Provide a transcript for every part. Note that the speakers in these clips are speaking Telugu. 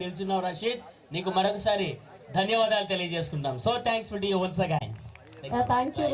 నిల్చున్నావు రషీద్ నీకు మరొకసారి ధన్యవాదాలు తెలియజేసుకుంటాం so thanks for you once again Uh, thank you,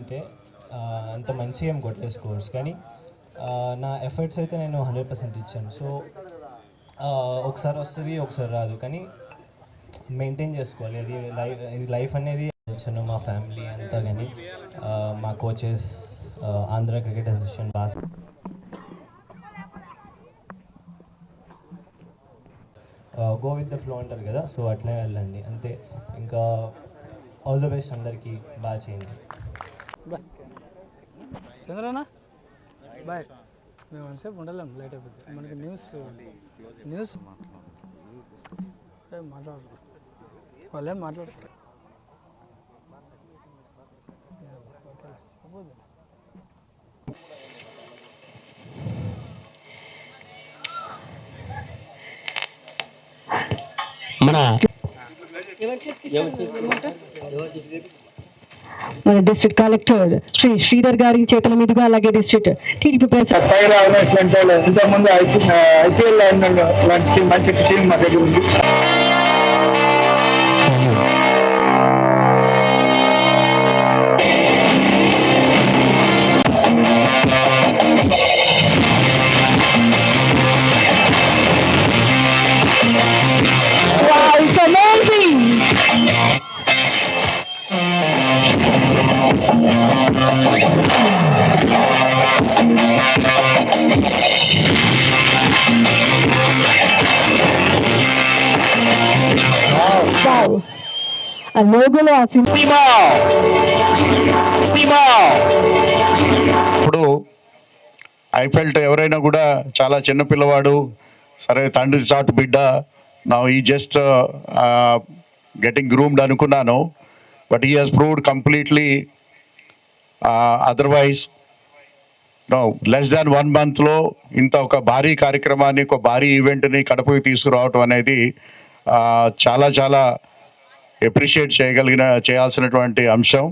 ఉంటే అంత మంచి ఏం కొట్టలేదు స్కోర్స్ కానీ నా ఎఫర్ట్స్ అయితే నేను హండ్రెడ్ పర్సెంట్ ఇచ్చాను. సో ఒకసారి వస్తుంది ఒకసారి రాదు. కానీ మెయింటైన్ చేసుకోవాలి. అది లైఫ్ ఇది లైఫ్ అనేది వచ్చాను మా ఫ్యామిలీ అంతా. కానీ మా coaches Andhra cricket association boss go with the flow అంటారు కదా. సో అట్లే వెళ్ళండి. అంతే. ఇంకా ఆల్ ద బెస్ట్ అందరికీ. బాగా చేయండి. చంద్రనా బాయ్ మేము ఎంతసేపు ఉండలేము లేట్ అయిపోతుంది మనకి న్యూస్ న్యూస్ ఏ, మాట్లాడరు వాళ్ళేం మాట్లాడతారు మన మన డిస్ట్రిక్ట్ కలెక్టర్ శ్రీ శ్రీధర్ గారి చేతుల మీదుగా అలాగే district TDP president fire organisement ఇంతకుముందు ఐపీఎల్ లాంటి మంచి టీం మా దగ్గర ఉంది. ఆ లోగోలో ఆ సినిమా ఇప్పుడు ఐ ఫెల్ట్ ఎవరైనా కూడా చాలా చిన్న పిల్లవాడు సరే తండ్రి చాటు బిడ్డ నా ఈ జస్ట్ గెటింగ్ గ్రూమ్డ్ అనుకున్నాను but he has proved completely otherwise no less than one మంత్లో ఇంత ఒక భారీ కార్యక్రమాన్ని ఒక భారీ ఈవెంట్ని కడపకి తీసుకురావటం అనేది చాలా చాలా అప్రిషియేట్ చేయగలిగిన చేయాల్సినటువంటి అంశం.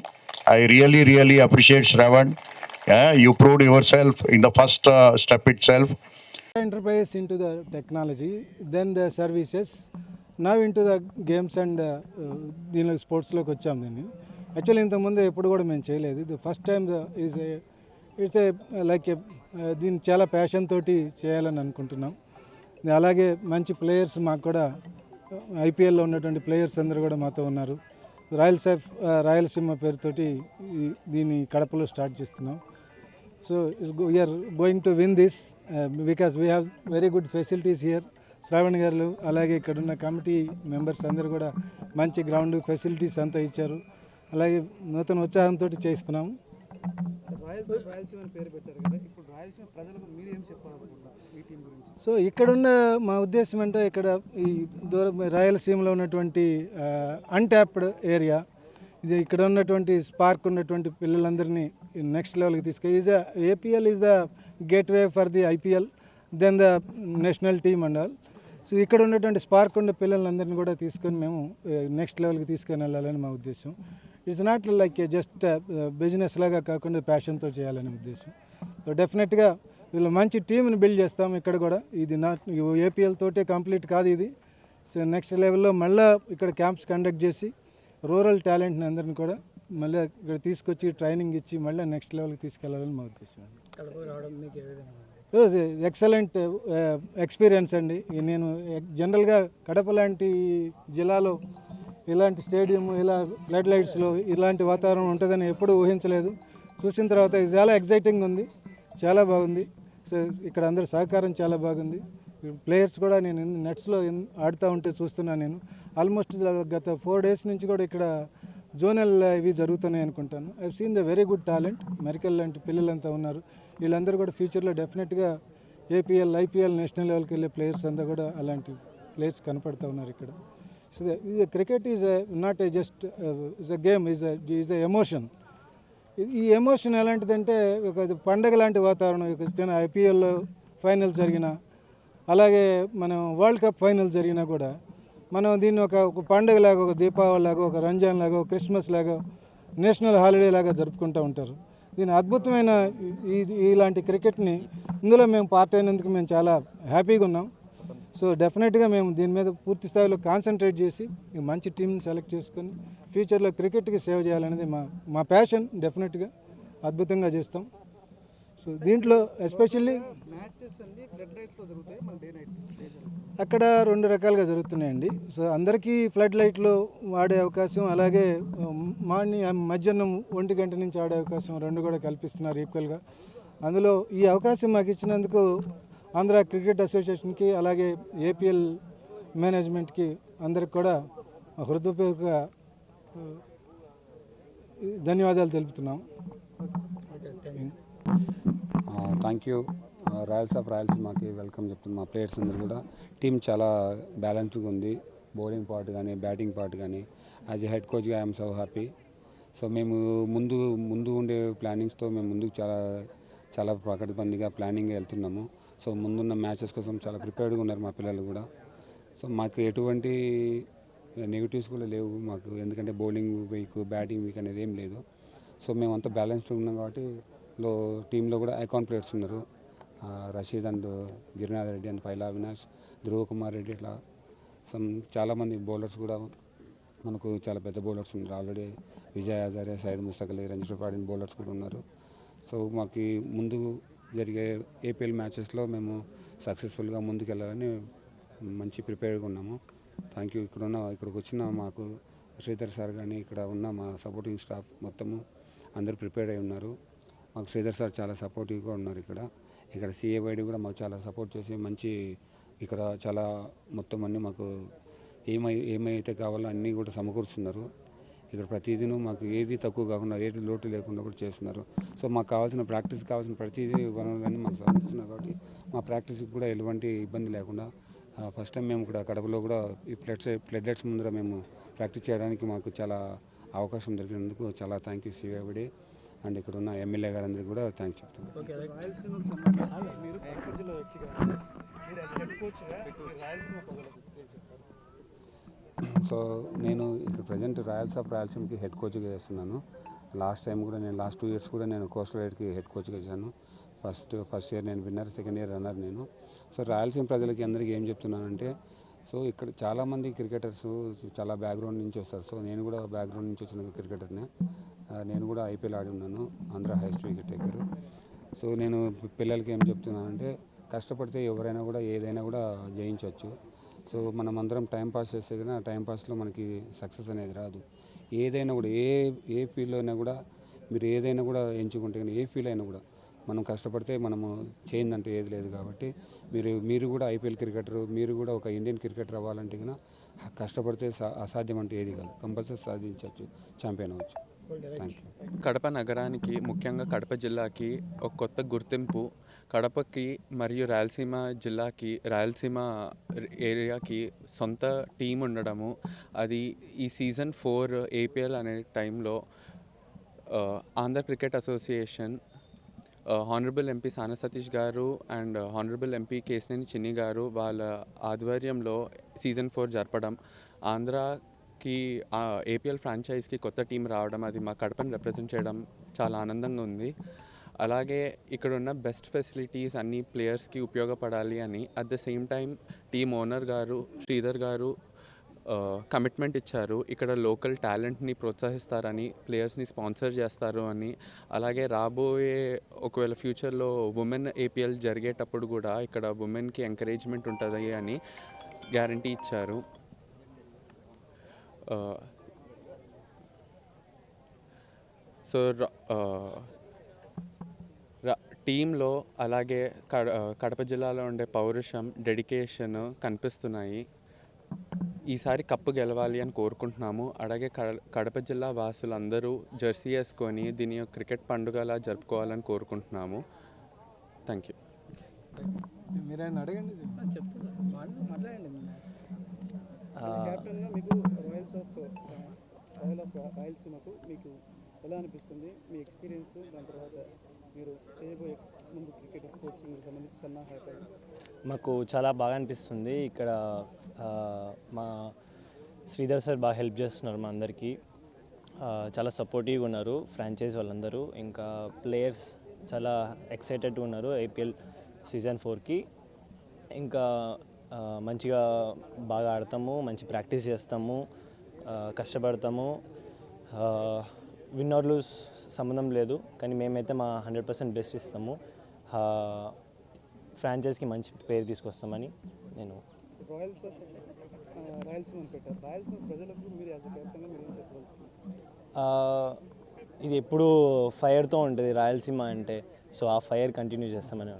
I really really appreciate Shravan you proved yourself in the first step itself enterprise into the technology then the services నా into the games and దీనిలో స్పోర్ట్స్లోకి వచ్చాం దీన్ని. యాక్చువల్లీ ఇంతకుముందు ఎప్పుడు కూడా మేము చేయలేదు. ఇది first time the is it's a like దీన్ని చాలా ప్యాషన్ తోటి చేయాలని అనుకుంటున్నాం. అలాగే మంచి ప్లేయర్స్ మాకు కూడా ఐపీఎల్లో ఉన్నటువంటి ప్లేయర్స్ అందరూ కూడా మాతో ఉన్నారు. రాయలసీమ రాయలసీమ పేరుతోటి దీన్ని కడపలో స్టార్ట్ చేస్తున్నాం. So we're going to win this because we have very good facilities here Shravan garu అలాగే ఇక్కడ ఉన్న కమిటీ మెంబర్స్ అందరూ కూడా మంచి గ్రౌండ్ ఫెసిలిటీస్ అంతా ఇచ్చారు. అలాగే నూతన ఉత్సాహంతో చేస్తున్నాము సో ఇక్కడున్న మా ఉద్దేశం అంటే ఇక్కడ ఈ దూరం రాయలసీమలో ఉన్నటువంటి అన్ట్యాప్డ్ ఏరియా ఇది ఇక్కడ ఉన్నటువంటి స్పార్క్ ఉన్నటువంటి పిల్లలందరినీ నెక్స్ట్ లెవెల్కి తీసుకు is APL is the gateway for the IPL then the national team and all so ఇక్కడ ఉన్నటువంటి స్పార్క్ ఉన్న పిల్లలందరినీ కూడా తీసుకొని మేము నెక్స్ట్ లెవెల్కి తీసుకొని వెళ్ళాలని మా ఉద్దేశం. It's not like just business లాగా కాకుండా ప్యాషన్తో చేయాలనే ఉద్దేశం. సో డెఫినెట్గా వీళ్ళు మంచి టీంని బిల్డ్ చేస్తాం ఇక్కడ కూడా. ఇది నాట్ ఏపీఎల్ తోటే కంప్లీట్ కాదు ఇది. సో నెక్స్ట్ లెవెల్లో మళ్ళీ ఇక్కడ క్యాంప్స్ కండక్ట్ చేసి రూరల్ టాలెంట్ని అందరిని కూడా మళ్ళీ ఇక్కడ తీసుకొచ్చి ట్రైనింగ్ ఇచ్చి మళ్ళీ నెక్స్ట్ లెవెల్కి తీసుకెళ్ళాలని మా ఉద్దేశం ఎక్సలెంట్ ఎక్స్పీరియన్స్ అండి. ఈ నేను జనరల్గా కడప లాంటి జిల్లాలో ఇలాంటి స్టేడియం ఇలా ఫ్లడ్ లైట్స్లో ఇలాంటి వాతావరణం ఉంటుందని ఎప్పుడూ ఊహించలేదు. చూసిన తర్వాత ఇది చాలా ఎగ్జైటింగ్ ఉంది. చాలా బాగుంది. సో ఇక్కడ అందరి సహకారం చాలా బాగుంది. ప్లేయర్స్ కూడా నేను నెట్స్లో ఆడుతూ ఉంటే చూస్తున్నాను నేను. ఆల్మోస్ట్ గత ఫోర్ డేస్ నుంచి కూడా ఇక్కడ జోనల్ ఇవి జరుగుతున్నాయి అనుకుంటాను. I seen the very good talent. మెరికల్ లాంటి పిల్లలంతా ఉన్నారు. వీళ్ళందరూ కూడా ఫ్యూచర్లో డెఫినెట్గా ఏపీఎల్ ఐపీఎల్ నేషనల్ లెవెల్కి వెళ్ళే ప్లేయర్స్ అంతా కూడా అలాంటి ప్లేయర్స్ కనపడుతూ ఉన్నారు ఇక్కడ. So cricket is not a just is a game is is a emotion ఈ ఎమోషన్ ఎలాంటిదంటే ఒక పండగ లాంటి వాతావరణం ఇక చిన్న ఫైనల్ జరిగిన అలాగే మనం వరల్డ్ కప్ ఫైనల్ జరిగినా కూడా మనం దీన్ని ఒక ఒక పండగ లాగా ఒక దీపావళి లాగా ఒక రంజాన్ లాగా ఒక క్రిస్మస్ లాగా నేషనల్ హాలిడే లాగా జరుపుకుంటూ ఉంటారు. దీని అద్భుతమైన ఈ- ఇలాంటి క్రికెట్ని ఇందులో మేము పార్ట్ అయినందుకు మేము చాలా హ్యాపీగా ఉన్నాం. సో డెఫినెట్గా మేము దీని మీద పూర్తి స్థాయిలో కాన్సన్ట్రేట్ చేసి మంచి టీంని సెలెక్ట్ చేసుకొని ఫ్యూచర్లో క్రికెట్కి సేవ్ చేయాలనేది మా మా ప్యాషన్ డెఫినెట్గా అద్భుతంగా చేస్తాం. సో దీంట్లో ఎస్పెషల్లీ అక్కడ రెండు రకాలుగా జరుగుతున్నాయండి. సో అందరికీ ఫ్లడ్ లైట్లు వాడే అవకాశం అలాగే మార్నింగ్ మధ్యాహ్నం ఒంటి గంట నుంచి ఆడే అవకాశం రెండు కూడా కల్పిస్తున్నారు ఈక్వల్గా అందులో ఈ అవకాశం మాకు ఇచ్చినందుకు ఆంధ్ర క్రికెట్ అసోసియేషన్కి అలాగే ఏపీఎల్ మేనేజ్మెంట్కి అందరికి కూడా హృదయపూర్వక ధన్యవాదాలు తెలుపుతున్నాం. థ్యాంక్ యూ రాయల్స్ ఆఫ్ రాయలసీమకి వెల్కమ్ చెప్తున్నాం మా ప్లేయర్స్ అందరు కూడా. టీం చాలా బ్యాలెన్స్డ్గా ఉంది. బౌలింగ్ పార్ట్ కానీ బ్యాటింగ్ పార్ట్ కానీ యాజ్ ఎ హెడ్ కోచ్గా ఐఎమ్ సో హ్యాపీ సో మేము ముందు ముందు ఉండే ప్లానింగ్స్తో మేము ముందుకు చాలా చాలా ప్రకటబందిగా ప్లానింగ్ వెళ్తున్నాము. సో ముందున్న మ్యాచెస్ కోసం చాలా ప్రిపేర్డ్గా ఉన్నారు మా పిల్లలు కూడా. సో మాకు ఎటువంటి నెగిటివ్స్ కూడా లేవు మాకు. ఎందుకంటే బౌలింగ్ వీక్ బ్యాటింగ్ వీక్ అనేది ఏం లేదు. సో మేమంతా బ్యాలెన్స్డ్ ఉన్నాం కాబట్టి లో టీంలో కూడా ఐకాన్ ప్లేయర్స్ ఉన్నారు. రషీద్ అండ్ గిరినాథ్ రెడ్డి అండ్ పైలా అవినాష్ ధ్రువ కుమార్ రెడ్డి ఇట్లా సమ్ చాలామంది బౌలర్స్ కూడా మనకు చాలా పెద్ద బౌలర్స్ ఉన్నారు. ఆల్రెడీ విజయ్ హజారే సైద్ ముస్తకలి రంజిత్ పాడిన బౌలర్స్ కూడా ఉన్నారు. సో మాకు ముందు జరిగే ఏపీఎల్ మ్యాచెస్లో మేము సక్సెస్ఫుల్గా ముందుకెళ్ళాలని మంచి ప్రిపేర్గా ఉన్నాము. థ్యాంక్ యూ ఇక్కడ ఉన్న ఇక్కడికి వచ్చిన మాకు శ్రీధర్ సార్ కానీ ఇక్కడ ఉన్న మా సపోర్టింగ్ స్టాఫ్ మొత్తము అందరూ ప్రిపేర్ అయి ఉన్నారు. మాకు శ్రీధర్ సార్ చాలా సపోర్టివ్గా ఉన్నారు ఇక్కడ. ఇక్కడ సిఏవైడి కూడా మాకు చాలా సపోర్ట్ చేసి మంచి ఇక్కడ చాలా మొత్తం అన్నీ మాకు ఏమై ఏమైతే కావాలో అన్నీ కూడా సమకూరుస్తున్నారు. ఇక్కడ ప్రతిదినం మాకు ఏది తక్కువ కాకుండా ఏది లోటు లేకుండా కూడా చేస్తున్నారు. సో మాకు కావాల్సిన ప్రాక్టీస్ కావాల్సిన ప్రతిదీ వనరులన్నీ మాకు సమకూరుస్తున్నారు కాబట్టి మా ప్రాక్టీస్కి కూడా ఎటువంటి ఇబ్బంది లేకుండా ఫస్ట్ టైం మేము ఇక్కడ కడపలో కూడా ఈ ఫ్లడ్స్ ఫ్లడ్ లైట్స్ ముందర మేము ప్రాక్టీస్ చేయడానికి మాకు చాలా అవకాశం దొరికినందుకు చాలా థ్యాంక్ యూ సివిడి అండ్ ఇక్కడ ఉన్న ఎమ్మెల్యే గారందరికీ కూడా థ్యాంక్స్ చెప్తున్నాను సో నేను ఇక్కడ ప్రజెంట్ రాయల్స్ ఆఫ్ రాయలసీమకి హెడ్ కోచ్గా చేస్తున్నాను. లాస్ట్ టైం కూడా నేను లాస్ట్ టూ ఇయర్స్ కూడా నేను కోస్టల్ రైడ్కి హెడ్ కోచ్గా చేశాను. ఫస్ట్ ఫస్ట్ ఇయర్ నేను విన్నర్ సెకండ్ ఇయర్ రన్నర్ నేను. సో రాయలసీమ ప్రజలకి అందరికీ ఏం చెప్తున్నానంటే సో ఇక్కడ చాలామంది క్రికెటర్స్ చాలా బ్యాక్గ్రౌండ్ నుంచి వస్తారు. సో నేను కూడా బ్యాక్గ్రౌండ్ నుంచి వచ్చిన క్రికెటర్నే. నేను కూడా ఐపీఎల్ ఆడి ఉన్నాను Andhra highest wicket taker. So నేను పిల్లలకి ఏం చెప్తున్నానంటే కష్టపడితే ఎవరైనా కూడా ఏదైనా కూడా జయించవచ్చు. సో మనం అందరం టైం పాస్ చేస్తే కానీ ఆ టైం పాస్లో మనకి సక్సెస్ అనేది రాదు. ఏదైనా కూడా ఏ ఏ ఫీల్డ్లో అయినా కూడా మీరు ఏదైనా కూడా ఎంచుకుంటే కానీ ఏ ఫీల్డ్ అయినా కూడా మనం కష్టపడితే మనము చేయిందంటూ ఏది లేదు కాబట్టి మీరు మీరు కూడా ఐపీఎల్ క్రికెటర్ మీరు కూడా ఒక ఇండియన్ క్రికెటర్ అవ్వాలంటే కన్నా కష్టపడితే సా- అసాధ్యం అంటే ఏది కాదు. కంపల్సరీ సాధించవచ్చు ఛాంపియన్ అవ్వచ్చు. థ్యాంక్ యూ కడప నగరానికి ముఖ్యంగా కడప జిల్లాకి ఒక కొత్త గుర్తింపు కడపకి మరియు రాయలసీమ జిల్లాకి రాయలసీమ ఏరియాకి సొంత టీం ఉండడము అది ఈ సీజన్ ఫోర్ ఏపీఎల్ అనే టైంలో Andhra cricket association honourable MP Sana Satish garu and honourable MP Kesineni చిన్ని గారు వాళ్ళ ఆధ్వర్యంలో సీజన్ ఫోర్ జరపడం ఆంధ్రాకి ఏపీఎల్ ఫ్రాంచైజ్కి కొత్త టీం రావడం అది మా కడపను రిప్రజెంట్ చేయడం చాలా ఆనందంగా ఉంది. అలాగే ఇక్కడ ఉన్న బెస్ట్ ఫెసిలిటీస్ అన్ని ప్లేయర్స్కి ఉపయోగపడాలి అని at the same time team owner garu Sridhar garu commitment ఇచ్చారు. ఇక్కడ లోకల్ టాలెంట్ని ప్రోత్సహిస్తారని ప్లేయర్స్ని స్పాన్సర్ చేస్తారు అని. అలాగే రాబోయే ఒకవేళ ఫ్యూచర్లో ఉమెన్ ఏపీఎల్ జరిగేటప్పుడు కూడా ఇక్కడ ఉమెన్కి ఎంకరేజ్మెంట్ ఉంటుంది అని గ్యారంటీ ఇచ్చారు. సో టీంలో అలాగే కడ కడప జిల్లాలో ఉండే పౌరుషం డెడికేషన్ కనిపిస్తున్నాయి. ఈసారి కప్పు గెలవాలి అని కోరుకుంటున్నాము. అలాగే కడ- కడప జిల్లా వాసులందరూ జెర్సీ వేసుకొని దీని యొక్క క్రికెట్ పండుగలా జరుపుకోవాలని కోరుకుంటున్నాము. Thank you. మీరైనా అడగండి రాయలసీమకు మీకు ఎలా అనిపిస్తుంది? మీ ఎక్స్పీరియన్స్ దాని తర్వాత మీరు చేయబోయే ముందు క్రికెట్ కోచింగ్ సంబంధించి సన్నాహాలు మాకు చాలా బాగా అనిపిస్తుంది. ఇక్కడ మా శ్రీధర్ సార్ బాగా హెల్ప్ చేస్తున్నారు మా అందరికీ. చాలా సపోర్టివ్గా ఉన్నారు ఫ్రాంచైజ్ వాళ్ళందరూ. ఇంకా ప్లేయర్స్ చాలా ఎక్సైటెడ్గా ఉన్నారు ఐపీఎల్ సీజన్ ఫోర్కి ఇంకా మంచిగా బాగా ఆడతాము మంచి ప్రాక్టీస్ చేస్తాము కష్టపడతాము. విన్ ఆర్ లూస్ సంబంధం లేదు కానీ మేమైతే మా హండ్రెడ్ పర్సెంట్ బెస్ట్ ఇస్తాము. ఫ్రాంచైజ్కి మంచి పేరు తీసుకొస్తామని నేను ఇది ఎప్పుడు ఫైర్తో ఉంటుంది రాయలసీమ అంటే. సో ఆ ఫైర్ కంటిన్యూ చేస్తామని